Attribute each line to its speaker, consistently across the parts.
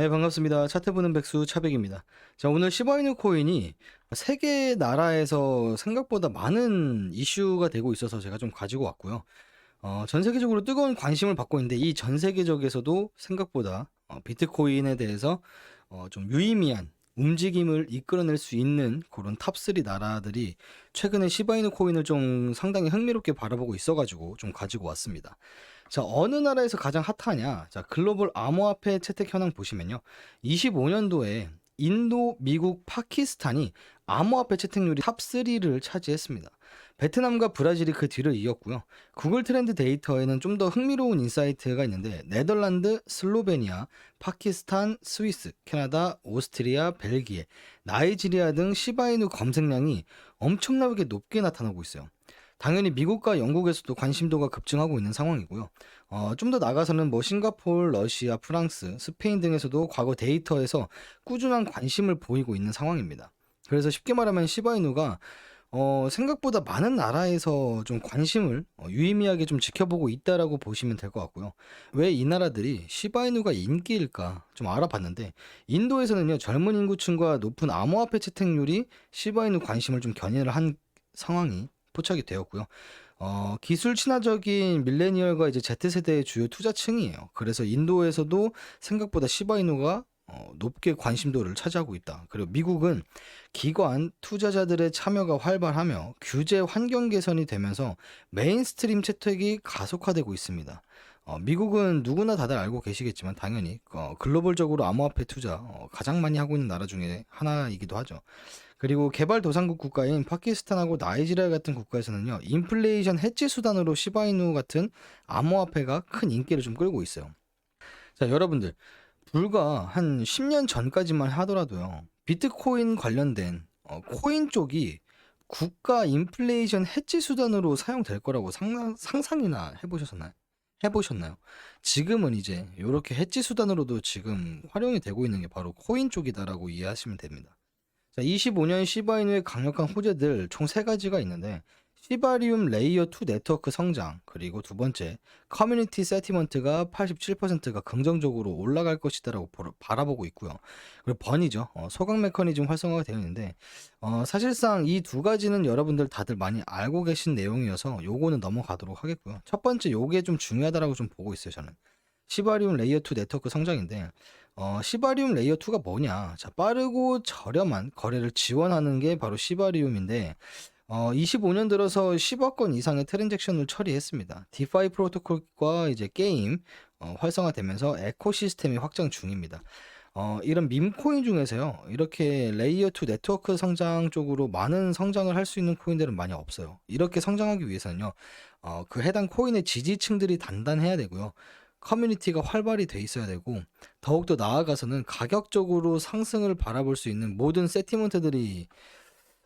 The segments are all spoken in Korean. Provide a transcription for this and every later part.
Speaker 1: 네, 반갑습니다. 차트 보는 백수 차백입니다. 자, 오늘 시바이누 코인이 세계 나라에서 생각보다 많은 이슈가 되고 있어서 제가 좀 가지고 왔고요. 어, 전 세계적으로 뜨거운 관심을 받고 있는데 이 전 세계적에서도 생각보다 어, 비트코인에 대해서 어, 좀 유의미한 움직임을 이끌어낼 수 있는 그런 탑3 나라들이 최근에 시바이누 코인을 좀 상당히 흥미롭게 바라보고 있어가지고 좀 가지고 왔습니다. 자, 어느 나라에서 가장 핫하냐? 자, 글로벌 암호화폐 채택 현황 보시면요. 25년도에 인도, 미국, 파키스탄이 암호화폐 채택률이 탑3를 차지했습니다. 베트남과 브라질이 그 뒤를 이었고요. 구글 트렌드 데이터에는 좀 더 흥미로운 인사이트가 있는데 네덜란드, 슬로베니아, 파키스탄, 스위스, 캐나다, 오스트리아, 벨기에, 나이지리아 등 시바이누 검색량이 엄청나게 높게 나타나고 있어요. 당연히 미국과 영국에서도 관심도가 급증하고 있는 상황이고요. 어, 좀 더 나가서는 뭐 싱가포르, 러시아, 프랑스, 스페인 등에서도 과거 데이터에서 꾸준한 관심을 보이고 있는 상황입니다. 그래서 쉽게 말하면 시바이누가 어, 생각보다 많은 나라에서 좀 관심을 어, 유의미하게 좀 지켜보고 있다라고 보시면 될 것 같고요. 왜 이 나라들이 시바이누가 인기일까 좀 알아봤는데 인도에서는요 젊은 인구층과 높은 암호화폐 채택률이 시바이누 관심을 좀 견인을 한 상황이 포착이 되었고요. 어, 기술 친화적인 밀레니얼과 이제 Z세대의 주요 투자층이에요. 그래서 인도에서도 생각보다 시바이누가 어, 높게 관심도를 차지하고 있다. 그리고 미국은 기관 투자자들의 참여가 활발하며 규제 환경 개선이 되면서 메인스트림 채택이 가속화되고 있습니다. 어, 미국은 누구나 다들 알고 계시겠지만 당연히 어, 글로벌적으로 암호화폐 투자 어, 가장 많이 하고 있는 나라 중에 하나이기도 하죠. 그리고 개발도상국 국가인 파키스탄하고 나이지리아 같은 국가에서는요 인플레이션 해지 수단으로 시바이누 같은 암호화폐가 큰 인기를 좀 끌고 있어요. 자 여러분들 불과 한 10년 전까지만 하더라도요 비트코인 관련된 어, 코인 쪽이 국가 인플레이션 해지 수단으로 사용될 거라고 상상, 상상이나 해보셨나요? 해보셨나요? 지금은 이제 이렇게 해지 수단으로도 지금 활용이 되고 있는 게 바로 코인 쪽이다라고 이해하시면 됩니다. 자, 25년 시바이누의 강력한 호재들 총세 가지가 있는데 시바리움 레이어 2 네트워크 성장 그리고 두 번째 커뮤니티 세티먼트가 87%가 긍정적으로 올라갈 것이다라고 바라보고 있고요. 그리고 번이죠. 어, 소각 메커니즘 활성화가 되어 있는데 어, 사실상 이 두 가지는 여러분들 다들 많이 알고 계신 내용이어서 요거는 넘어가도록 하겠고요. 첫 번째 요게 좀 중요하다라고 좀 보고 있어요. 저는 시바리움 레이어 2 네트워크 성장인데 어, 시바리움 레이어 2가 뭐냐? 자, 빠르고 저렴한 거래를 지원하는 게 바로 시바리움인데 어, 25년 들어서 10억 건 이상의 트랜잭션을 처리했습니다. 디파이 프로토콜과 이제 게임 어, 활성화되면서 에코시스템이 확장 중입니다. 어, 이런 밈코인 중에서요, 이렇게 레이어 2 네트워크 성장 쪽으로 많은 성장을 할 수 있는 코인들은 많이 없어요. 이렇게 성장하기 위해서는요, 어, 그 해당 코인의 지지층들이 단단해야 되고요. 커뮤니티가 활발히 돼 있어야 되고 더욱더 나아가서는 가격적으로 상승을 바라볼 수 있는 모든 세티먼트들이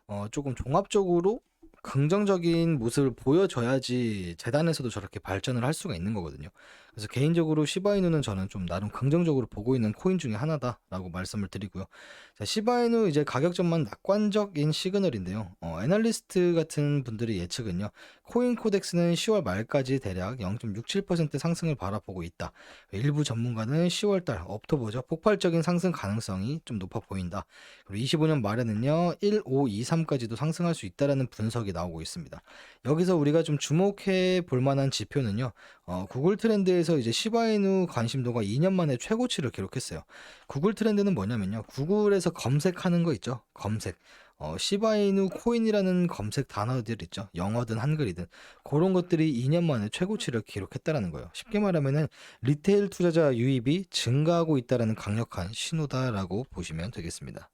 Speaker 1: 어, 조금 종합적으로 긍정적인 모습을 보여줘야지 재단에서도 저렇게 발전을 할 수가 있는 거거든요. 그래서 개인적으로 시바이누는 저는 좀 나름 긍정적으로 보고 있는 코인 중에 하나다라고 말씀을 드리고요. 자, 시바이누 이제 가격전만 낙관적인 시그널인데요. 어, 애널리스트 같은 분들의 예측은요. 코인 코덱스는 10월 말까지 대략 0.67% 상승을 바라보고 있다. 일부 전문가는 10월달 업토보죠. 폭발적인 상승 가능성이 좀 높아 보인다. 그리고 25년 말에는요. 1, 5, 2, 3까지도 상승할 수 있다라는 분석이 나오고 있습니다. 여기서 우리가 좀 주목해 볼 만한 지표는요. 어, 구글 트렌드에서 이제 시바이누 관심도가 2년 만에 최고치를 기록했어요. 구글 트렌드는 뭐냐면요. 구글에서 검색하는 거 있죠. 검색. 어, 시바이누 코인이라는 검색 단어들 있죠. 영어든 한글이든 그런 것들이 2년 만에 최고치를 기록했다라는 거예요. 쉽게 말하면은 리테일 투자자 유입이 증가하고 있다라는 강력한 신호다라고 보시면 되겠습니다.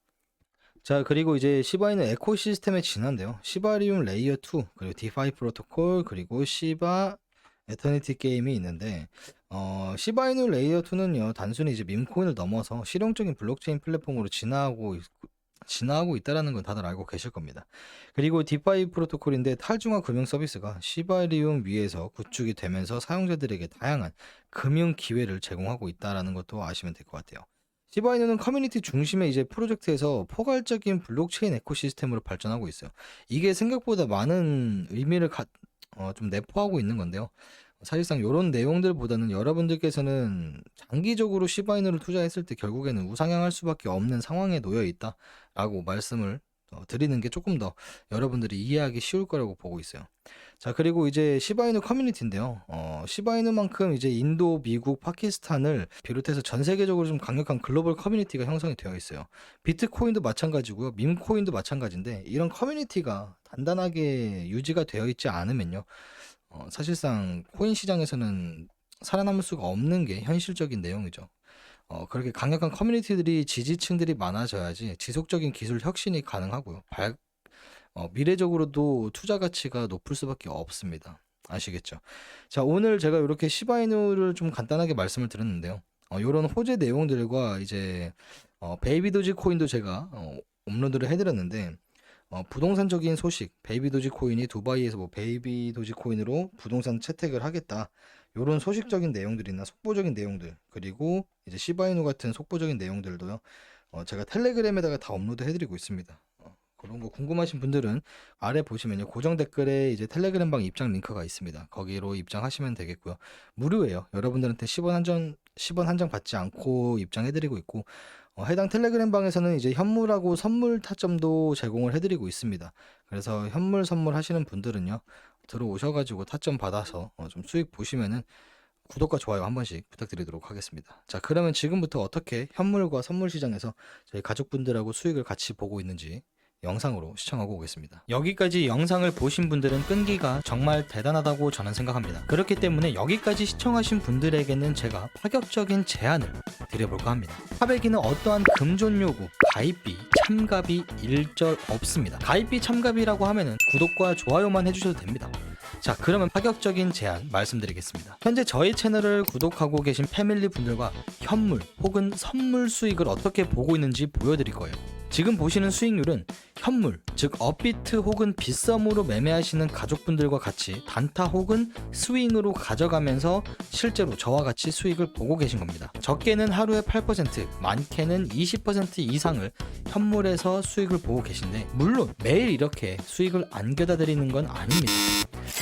Speaker 1: 자, 그리고 이제 시바이누 에코시스템의 진화인데요. 시바리움 레이어 2, 그리고 디파이 프로토콜, 그리고 시바 에터니티 게임이 있는데 어, 시바이누 레이어 2는요. 단순히 이제 밈코인을 넘어서 실용적인 블록체인 플랫폼으로 진화하고 있, 진화하고 있다라는 건 다들 알고 계실 겁니다. 그리고 디파이 프로토콜인데 탈중화 금융 서비스가 시바리움 위에서 구축이 되면서 사용자들에게 다양한 금융 기회를 제공하고 있다라는 것도 아시면 될 것 같아요. 시바이누는 커뮤니티 중심의 이제 프로젝트에서 포괄적인 블록체인 에코시스템으로 발전하고 있어요. 이게 생각보다 많은 의미를 가, 어, 좀 내포하고 있는 건데요. 사실상 요런 내용들보다는 여러분들께서는 장기적으로 시바이누를 투자했을 때 결국에는 우상향할 수밖에 없는 상황에 놓여 있다라고 말씀을 어, 드리는 게 조금 더 여러분들이 이해하기 쉬울 거라고 보고 있어요. 자, 그리고 이제 시바이누 커뮤니티인데요. 어, 시바이누만큼 이제 인도, 미국, 파키스탄을 비롯해서 전 세계적으로 좀 강력한 글로벌 커뮤니티가 형성이 되어 있어요. 비트코인도 마찬가지고요. 밈코인도 마찬가지인데 이런 커뮤니티가 단단하게 유지가 되어 있지 않으면요. 어, 사실상 코인 시장에서는 살아남을 수가 없는 게 현실적인 내용이죠. 어, 그렇게 강력한 커뮤니티들이 지지층들이 많아져야지 지속적인 기술 혁신이 가능하고요. 발, 어, 미래적으로도 투자 가치가 높을 수밖에 없습니다. 아시겠죠? 자, 오늘 제가 이렇게 시바이누를 좀 간단하게 말씀을 드렸는데요. 어, 이런 호재 내용들과 이제 어, 베이비 도지 코인도 제가 어, 업로드를 해드렸는데 어, 부동산적인 소식, 베이비 도지 코인이 두바이에서 뭐 베이비 도지 코인으로 부동산 채택을 하겠다. 요런 소식적인 내용들이나 속보적인 내용들, 그리고 이제 시바이누 같은 속보적인 내용들도요. 어, 제가 텔레그램에다가 다 업로드 해드리고 있습니다. 어, 그런 거 궁금하신 분들은 아래 보시면요. 고정 댓글에 이제 텔레그램방 입장 링크가 있습니다. 거기로 입장하시면 되겠고요. 무료예요. 여러분들한테 10원 한정 10원 한장 받지 않고 입장해드리고 있고 어, 해당 텔레그램 방에서는 이제 현물하고 선물 타점도 제공을 해드리고 있습니다. 그래서 현물 선물 하시는 분들은요 들어오셔가지고 타점 받아서 어, 좀 수익 보시면은 구독과 좋아요 한 번씩 부탁드리도록 하겠습니다. 자 그러면 지금부터 어떻게 현물과 선물 시장에서 저희 가족분들하고 수익을 같이 보고 있는지 영상으로 시청하고 오겠습니다. 여기까지 영상을 보신 분들은 끈기가 정말 대단하다고 저는 생각합니다. 그렇기 때문에 여기까지 시청하신 분들에게는 제가 파격적인 제안을 드려볼까 합니다. 파베기는 어떠한 금존 요구, 가입비, 참가비 일절 없습니다. 가입비 참가비라고 하면은 구독과 좋아요만 해주셔도 됩니다. 자 그러면 파격적인 제안 말씀드리겠습니다. 현재 저희 채널을 구독하고 계신 패밀리 분들과 현물 혹은 선물 수익을 어떻게 보고 있는지 보여드릴 거예요. 지금 보시는 수익률은 현물, 즉 업비트 혹은 빗썸으로 매매하시는 가족분들과 같이 단타 혹은 스윙으로 가져가면서 실제로 저와 같이 수익을 보고 계신 겁니다. 적게는 하루에 8%, 많게는 20% 이상을 현물에서 수익을 보고 계신데 물론 매일 이렇게 수익을 안겨다 드리는 건 아닙니다.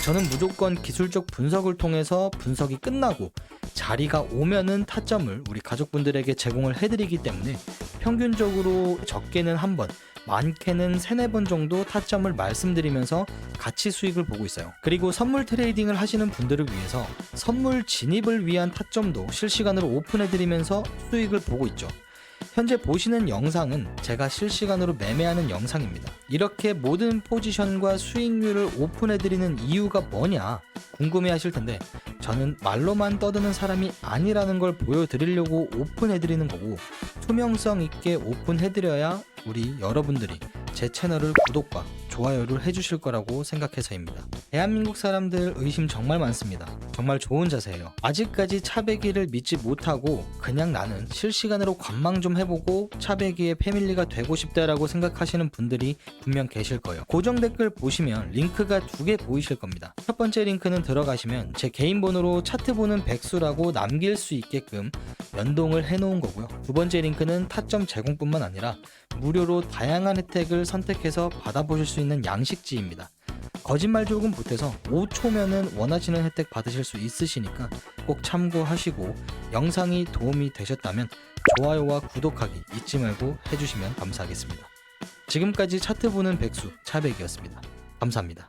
Speaker 1: 저는 무조건 기술적 분석을 통해서 분석이 끝나고 자리가 오면은 타점을 우리 가족분들에게 제공을 해드리기 때문에 평균적으로 적게는 한 번, 많게는 세네 번 정도 타점을 말씀드리면서 같이 수익을 보고 있어요. 그리고 선물 트레이딩을 하시는 분들을 위해서 선물 진입을 위한 타점도 실시간으로 오픈해드리면서 수익을 보고 있죠. 현재 보시는 영상은 제가 실시간으로 매매하는 영상입니다. 이렇게 모든 포지션과 수익률을 오픈해드리는 이유가 뭐냐 궁금해 하실 텐데 저는 말로만 떠드는 사람이 아니라는 걸 보여드리려고 오픈해드리는 거고 투명성 있게 오픈해드려야 우리 여러분들이 제 채널을 구독과 좋아요를 해주실 거라고 생각해서입니다. 대한민국 사람들 의심 정말 많습니다. 정말 좋은 자세예요. 아직까지 차배기를 믿지 못하고 그냥 나는 실시간으로 관망 좀 해보고 차배기의 패밀리가 되고 싶다라고 생각하시는 분들이 분명 계실 거예요. 고정 댓글 보시면 링크가 두 개 보이실 겁니다. 첫 번째 링크는 들어가시면 제 개인 번호로 차트 보는 백수라고 남길 수 있게끔 연동을 해놓은 거고요. 두 번째 링크는 타점 제공뿐만 아니라 무료로 다양한 혜택을 선택해서 받아보실 수 있는 양식지입니다. 거짓말 조금 보태서 5초면은 원하시는 혜택 받으실 수 있으시니까 꼭 참고하시고 영상이 도움이 되셨다면 좋아요와 구독하기 잊지 말고 해주시면 감사하겠습니다. 지금까지 차트 보는 백수 차백이었습니다. 감사합니다.